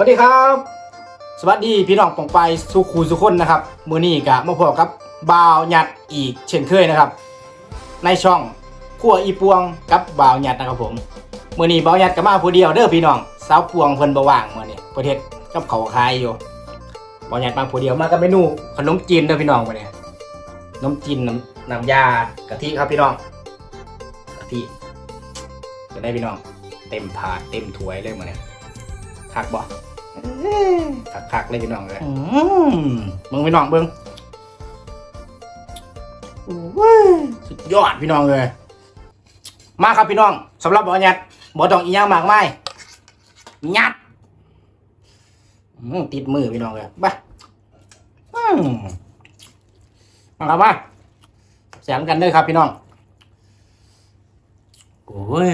วัสดีครับ สวัสดีพี่น้องปองไปสุขูสุคนนะครับ มือนี้กะมาพบกับบ่าวหยัดอีกเช่นเคยนะครับ ในช่องขั้วอีปวงกับบ่าวหยัดนะครับผมมือนี้บ่าวหยัดก็มาผู้เดียวเด้อพี่น้องสาวปวงเพิ่นบว่างมือนี้ประเทศกับเขาวขายอยู่บ่าวหยัดมาผู้เดียวมากับเมนูขนมจีนเด้อพี่น้องมือนี้ขนมจีนน้ำน้ำยากะทิครับพี่น้องกะทิจะได้พี่น้อง เต็มถาดเต็มถ้วยเลยมือนี้คักบ่ คักคักๆเลยพี่น้องเลยมึงพี่น้องเบิ้งโอ้ยสุดยอดพี่น้องเลย มาครับพี่น้องสำหรับบอยัดบอต้องอีหยังมากมายยัดอืมติดมือพี่น้องเลยไปอืมมาครับมาแสงกันเด้อครับพี่น้องโอ้ย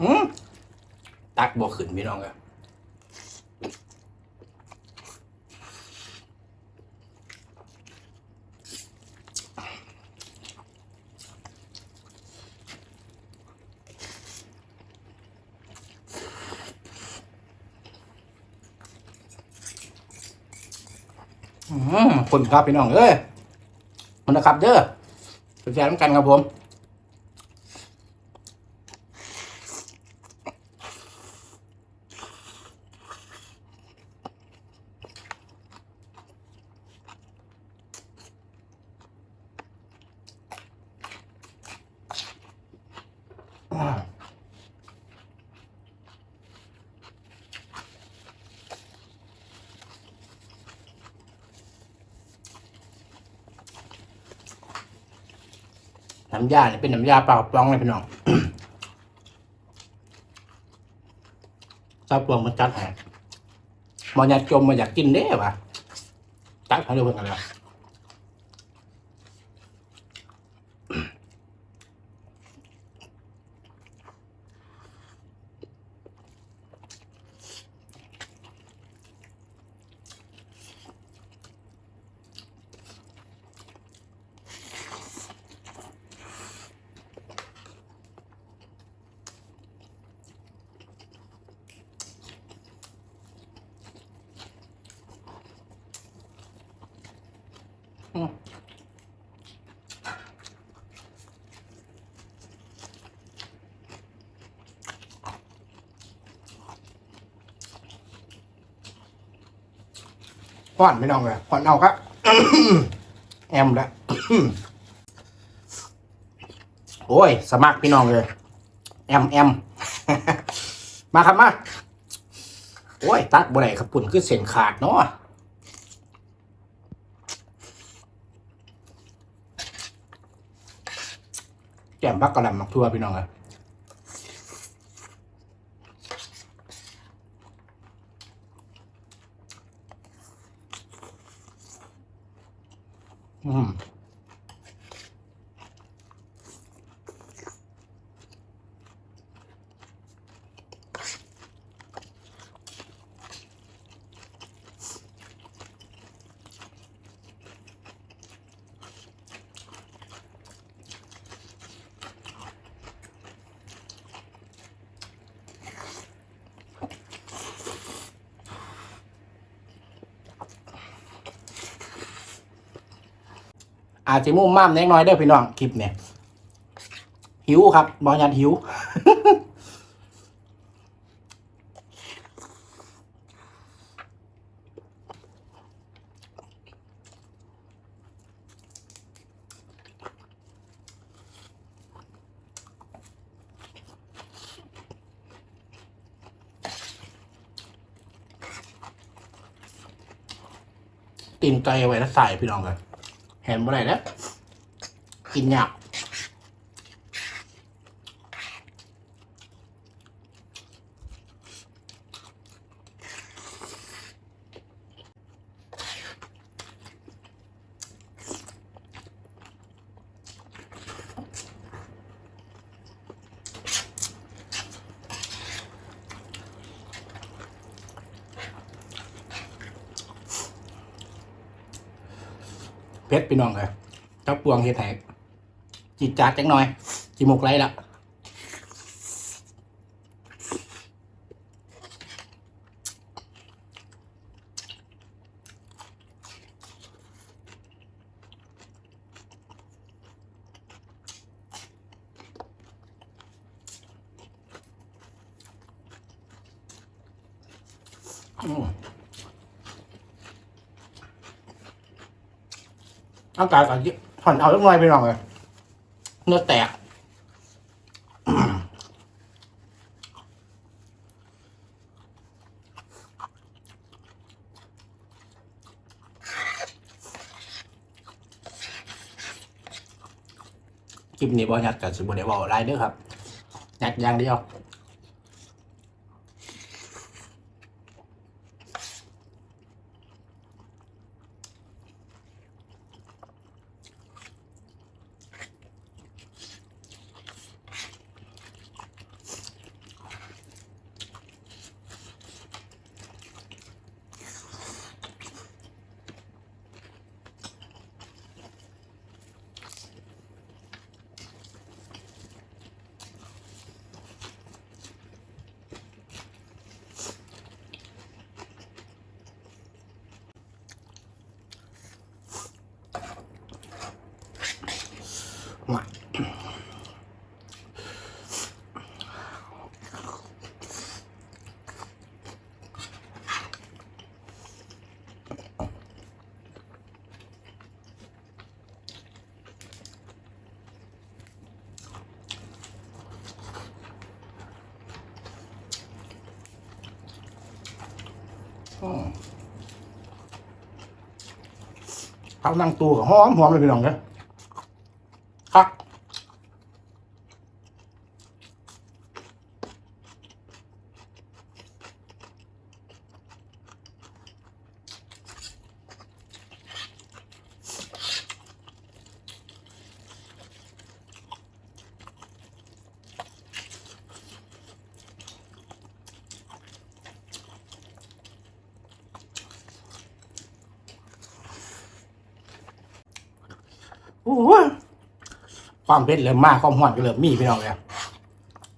อืม ตักบ่ขึ้นพี่น้องเลยอืมคนครับพี่น้องเอ้ยมันนะครับเด้อเป็นแฟนกันครับผม น้ำยาเนี่ยเป็นน้ำยาเปล่าปลองเลยพี่น้องซาปวงมันจัดแห้มอนยากจมมาอยากกินเด้วะจัดให้ดูเพื่อนกันแล้ว ป้อนพี่น้องเลยป้อนเอาครับแอมแล้วโอ้ย สมัครพี่น้องเลย แอมแอมมาครับมา โอ้ย ตัดบ่ได้ครับปุ่นคือเส้นขาดเนาะ แจ่มพักกระหลำมักทั่วพี่น้องเลยอืม อาจจะมุ่งมั่มเล็กน้อยเด้อพี่น้องคลิปเนี่ยหิวครับบอยันหิวตีนไก่ไว้แล้วใส่พี่น้องเลย แหมบ่ได้แล้วกินยาก เพชรพี่น้องเลยเจ้าปวงเฮ็ดแหกจีดจัดจังหน่อยจีหมกไรละอืมอากาศก่อนที่ผ่อนเอาสักน่อยไปหน่อยเลยเนื้อแตกคลิปนี้บอยัดกับสิบเดบอไรเด้อครับยัดอย่างเดียว พักนั่งตูกับหอมหอมเลยพี่น้องเนี่ย โอ้ความเผ็ดเริ่มมากความหวานก็เริ่มมีพี่น้องเลย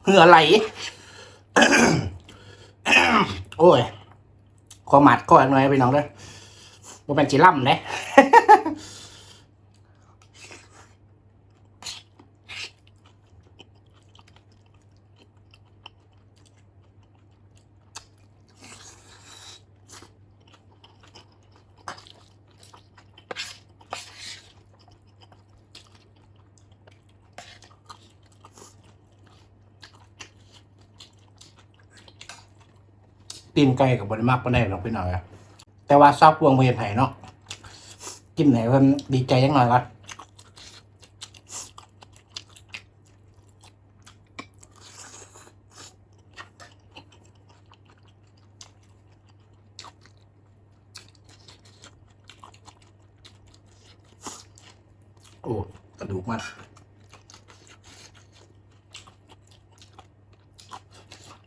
เหงื่อไหลโอ้ยขอหมัดขอหน่อยพี่น้องเลยว่าเป็นจีร่ำเลย ตีนไก่กับบริมากปานใดหรอกพี่น้องเลยแต่ว่าซอบพวงเวียนไห้เนาะกินไหนเพิ่นดีใจยังหน่อยละโอ้กระดูกมัน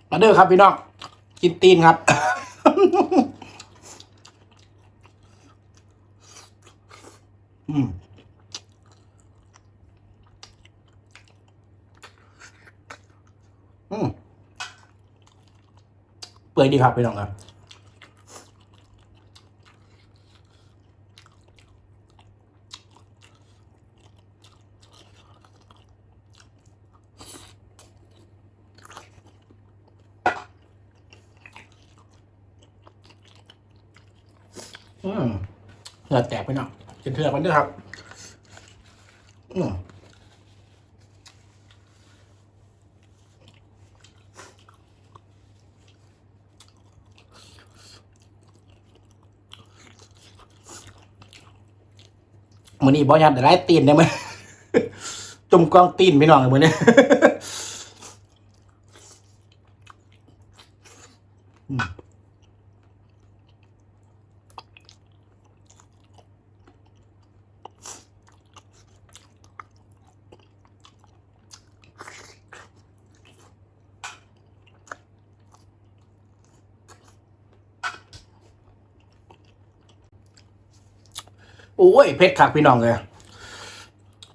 มาเด้อครับพี่น้อง กินตีนครับ อืมอืมเปื่อยดีครับพี่น้องครับ อืมเหงื่อแตกไปหน่อยกินเถื่อมันด้วยครับ อืมมือนี้บอยัดแต่ได้ตีนได้ไหมจมกองตีนพี่น้องเลยมือนี้โโอ้ย เพชรคักพี่น้องเลย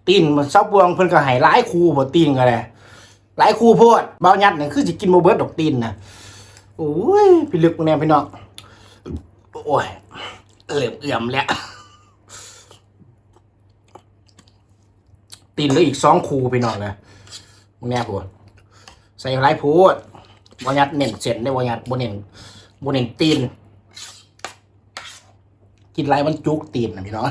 ตีนมันเศร้าบวงเพิ่นก็ให้หลายคูบ่ตีนก็เลยหลายคูโพดเบาหยัดนี่คือสิกินบ่เบิดดอกตีนนะโอ้ยพี่ลึกแน่พี่น้องโอ้ยเอื้อมเอื้อมแล้วตีนเหลืออีกสองคูพี่น้องเลยแน่ปวดใส่หลายพูดบ่หยัดเน้นเส้นได้บ่หยัดบ่เน้นบ่เน้นตีน กินไรมันจุกตีนนะพี่น้อง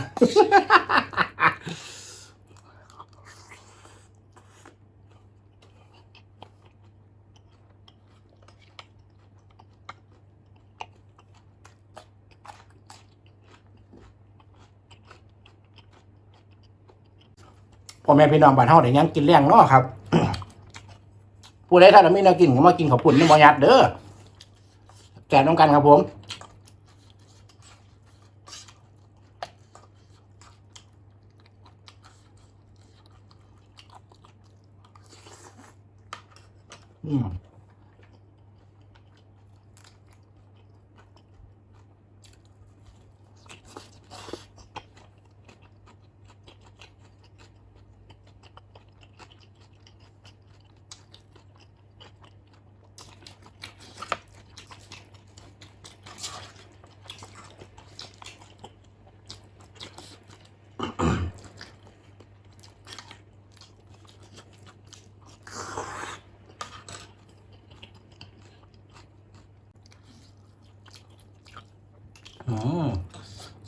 พ่อแม่พี่น้องบ้านเฮาได้หยังกินเลี้ยงเนาะครับผู้ใดถ้าไม่แนวกินก็มากินข้าวปุ้นนี่บ่ยัดเด้อแกะน้ำกันครับผม อื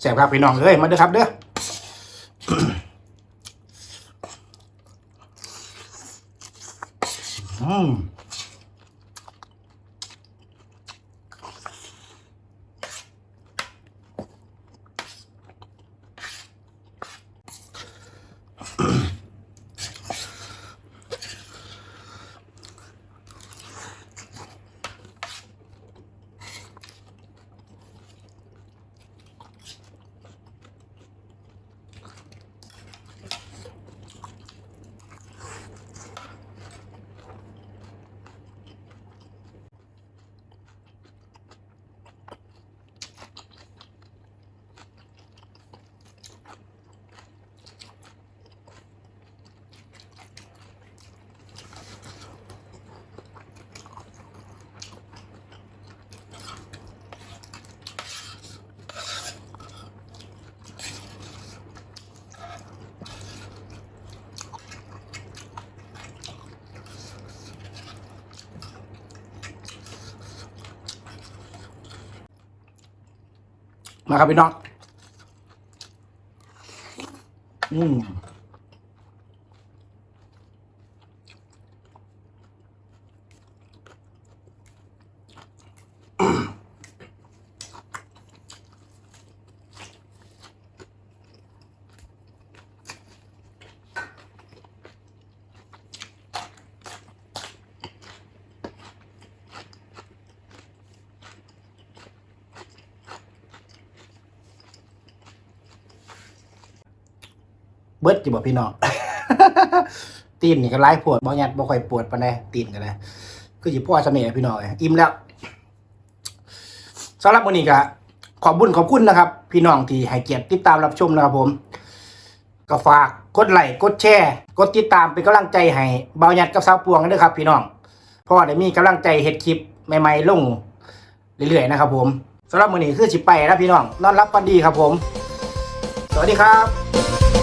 ซ่บครับพี่น้องเอ้ยมาเด้อครับ เด้ออืม มาครับพี่น้องอืม บิดจิบ่พี่น้อง ตีนนี่ก็ไล่ปวดบ่ยัดบ่ค่อยปวดปานใดตีนก็ได้คือสิพ่อสำเนียงพี่น้องเอ้ยอิ่มแล้วสำหรับวันนี้ก็ขอบบุญขอบคุณนะครับ พี่น้องที่ให้เกียรติติดตามรับชมนะครับผมก็ฝากกดไลค์กดแชร์กดติดตามเป็นกำลังใจให้เบาหยัดกับสาวปวงด้วยครับ พี่น้องเพราะว่าได้มีกำลังใจเฮ็ดคลิปใหม่ๆลงเรื่อยๆนะครับผมสำหรับมื้อนี้คือสิไปแล้วพี่น้องนอนรับฝันดีครับผม สวัสดีครับ